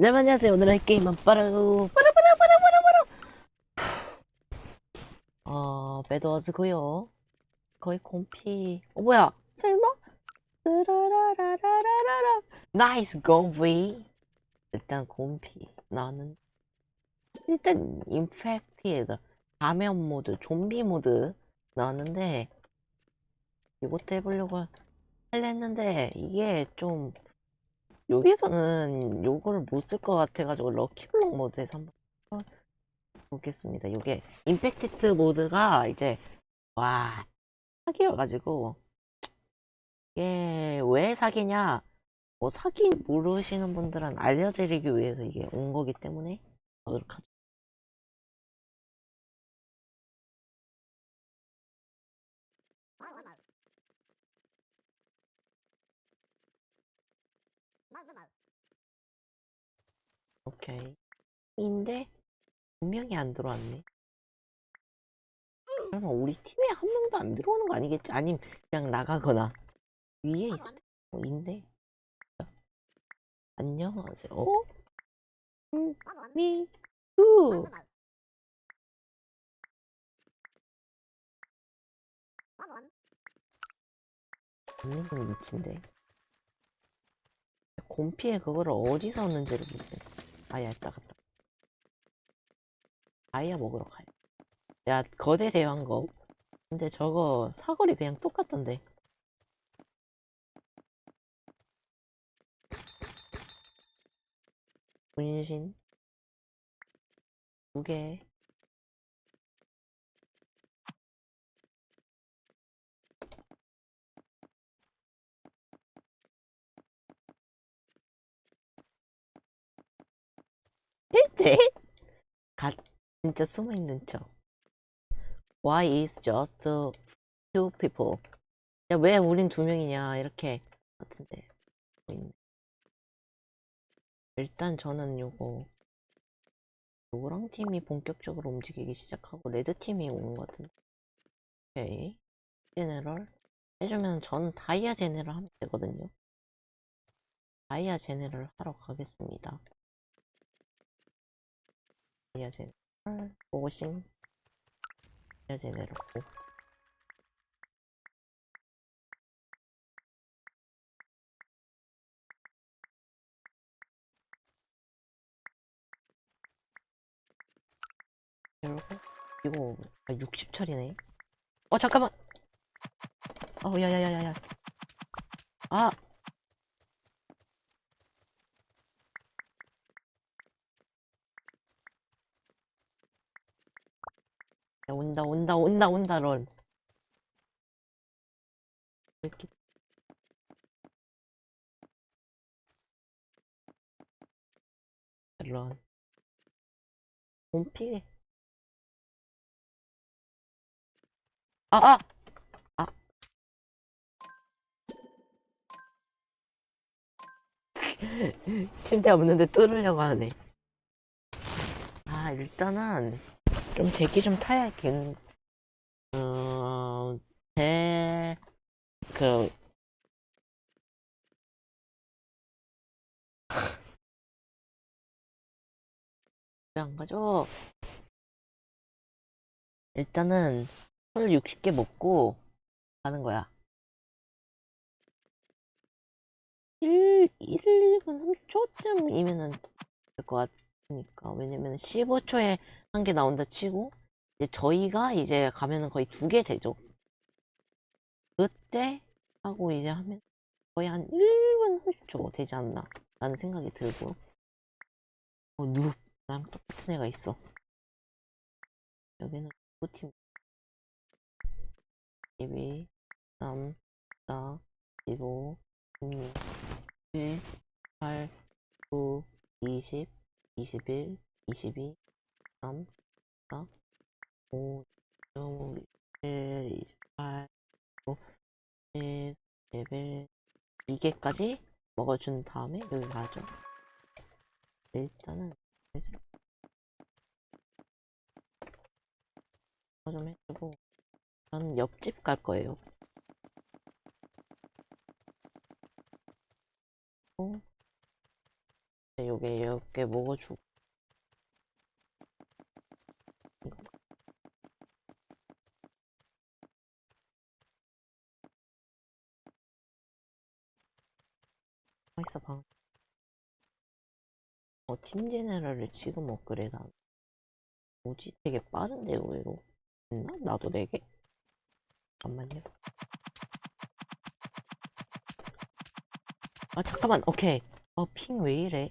네, 안녕하세요. 오늘의 게임은 빠르고, 빠르. 어, 배드워즈고요 거의 곰피. 어, 뭐야? 설마? 라라라라라라라. 나이스 곰피. 일단 곰피. 나는 일단 인펙티드 감염 모드, 좀비 모드 나왔는데 이것도 해보려고 했는데 이게 좀 여기서는 요거를 못 쓸 것 같아가지고 럭키블럭 모드에서 한번 보겠습니다. 이게 임팩티트 모드가 이제 와 사기여가지고. 이게 왜 사기냐? 뭐 사기 모르시는 분들은 알려드리기 위해서 이게 온 거기 때문에 그렇게 하죠. 오케이 인데 분명히 안 들어왔네. 설마 우리 팀에 한 명도 안 들어오는 거 아니겠지? 아님 그냥 나가거나 위에 있을 때 어, 인데 안녕하세요. 어? 음, 미, 우. 완전 미친데. 곰피에 그거를 어디서 얻는지를 모르겠네. 아야, 있다 갔다. 아이야 먹으러 가요. 야, 거대 대왕거. 근데 저거 사거리 그냥 똑같던데. 분신. 두 개. 네? 가, 진짜 숨어있는 척. Why is just two people? 야, 왜 우린 두 명이냐, 이렇게. 같은데. 일단 저는 요거, 노랑 팀이 본격적으로 움직이기 시작하고, 레드 팀이 오는 것 같은데. 오케이. 제네럴. 해주면 저는 다이아 제네럴 하면 되거든요. 다이아 제네럴 하러 가겠습니다. 다이아 제네럴. 고고싱. 다이아 제네럴 고. 이러고 이거 아, 60철이네. 어 잠깐만. 어 야야야야야. 아. 온다 온다 온다 온다 런. 이렇게 런. 몸피. 아, 아! 아. 침대 없는데 뚫으려고 하네. 아, 일단은 좀 대기 좀 타야겠, 어, 제, 그, 왜안 가죠? 일단은 술 60개 먹고 가는 거야. 1, 1, 1분 30초쯤이면은 될 것 같으니까. 왜냐면 15초에 한 개 나온다 치고, 이제 저희가 이제 가면은 거의 두 개 되죠. 그때 하고 이제 하면 거의 한 1분 30초 되지 않나. 라는 생각이 들고. 어, 누, 나랑 똑같은 애가 있어. 여기는 누구팀 12, 3, 4, 15, 16, 7, 8, 9, 20, 21, 22, 3, 4, 5, 6, 7, 28, 9, 10, 11, 2개까지 먹어준 다음에 여기 가죠. 일단은 좀 해주고 저는 옆집 갈 거예요. 어? 요게 이렇게 먹어주고 있어 방. 어, 팀 제네럴을 지금 업그레이드 한. 뭐지? 되게 빠른데, 의외로. 있나? 나도 4개? 잠깐만요. 아, 잠깐만. 오케이. 어, 핑 왜 이래?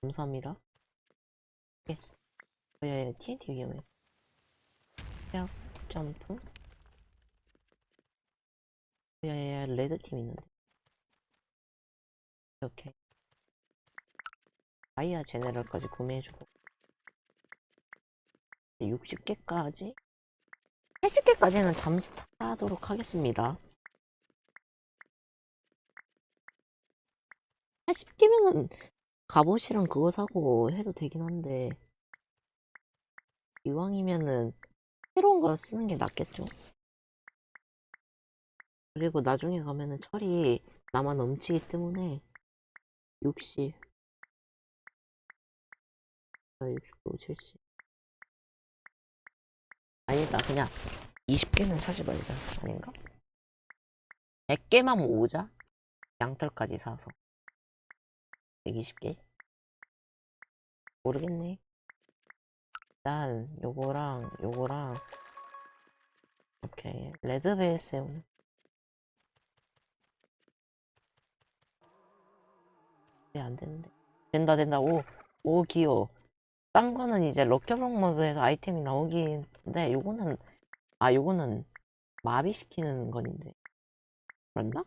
감사합니다. 오케이. 어, 야, 야, TNT 위험해. 야, 점프. 야, 야, 야, 레드 팀 있는데. 이렇게. 아이아 제네럴까지 구매해주고. 60개까지? 80개까지는 잠수 타도록 하겠습니다. 80개면은 갑옷이랑 그거 사고 해도 되긴 한데, 이왕이면은 새로운 거 쓰는 게 낫겠죠? 그리고 나중에 가면은 철이 남아 넘치기 때문에 60, 69, 70 아니다 그냥 20개는 사지 말자 아닌가? 100개만 모으자. 양털까지 사서. 120개? 모르겠네. 일단 요거랑 요거랑 오케이 레드베이스에 오는 네, 안 되는데. 된다, 된다. 오, 오, 귀여워. 딴 거는 이제 럭켜블록 모드에서 아이템이 나오긴 한데, 요거는, 아, 요거는 마비시키는 건인데. 그랬나?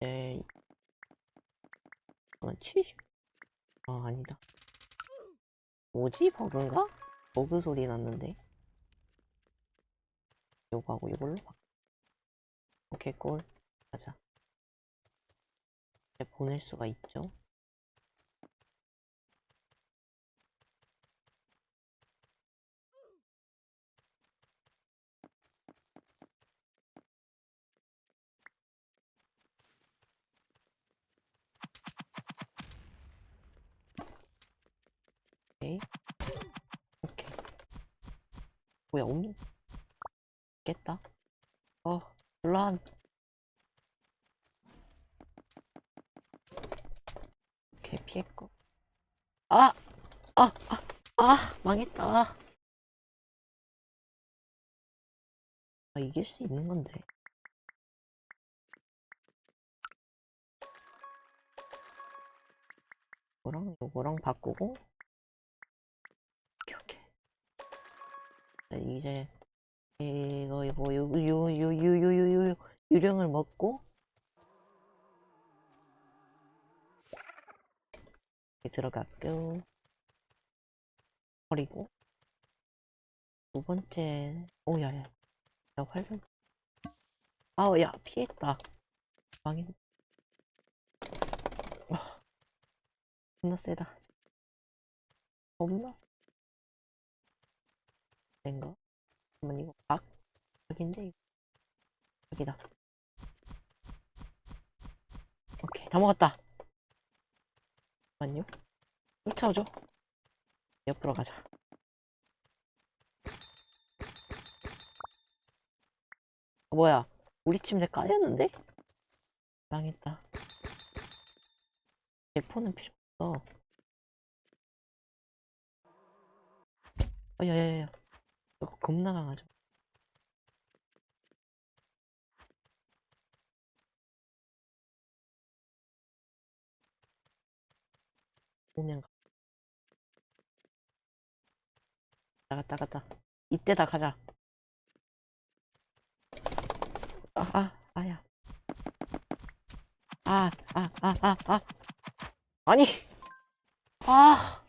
네. 어, 70. 아, 아니다. 뭐지? 버그인가? 버그 소리 났는데. 요거하고 요걸로 바 오케이, 꼴. 보낼 수가 있죠. 오케이. 뭐야, 옴니? 깼다. 어, 란. 오케이, 피했고. 아! 아! 아! 아! 망했다. 아, 이길 수 있는 건데. 요거랑 요거랑 바꾸고. 자, 이제, 이거, 이거, 요, 요, 요, 요, 요, 요, 요, 유령을 먹고, 이렇게 들어갔고 버리고. 두 번째 오야야. 야 활용 아우 야 피했다. 망했. 와 겁나 세다. 겁나. 센가? 잠깐만 이거 각? 여긴데 이거. 여기다. 오케이 다 먹었다 잠깐만요. 쫓아오죠? 옆으로 가자. 어, 뭐야? 우리 침대 깔렸는데? 망했다. 대포는 필요 없어. 어, 야야야. 이거 겁나 강하죠? 가. 나갔다 갔다. 이때다 가자. 아, 아, 아야. 아, 아, 아, 아, 아. 아니. 아.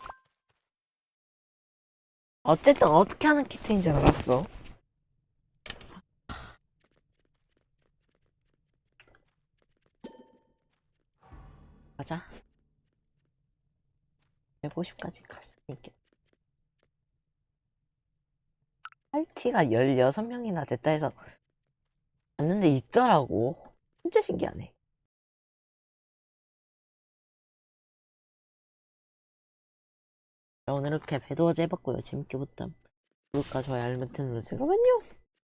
어쨌든 어떻게 하는 키트인지 알았어. 가자. 150까지 갈 수는 있겠다. 파티가 16명이나 됐다 해서 봤는데 있더라고. 진짜 신기하네. 오늘 이렇게 배도어제 해봤고요. 재밌게 봤던 구독과 좋아요 알림 버튼 누르시면요.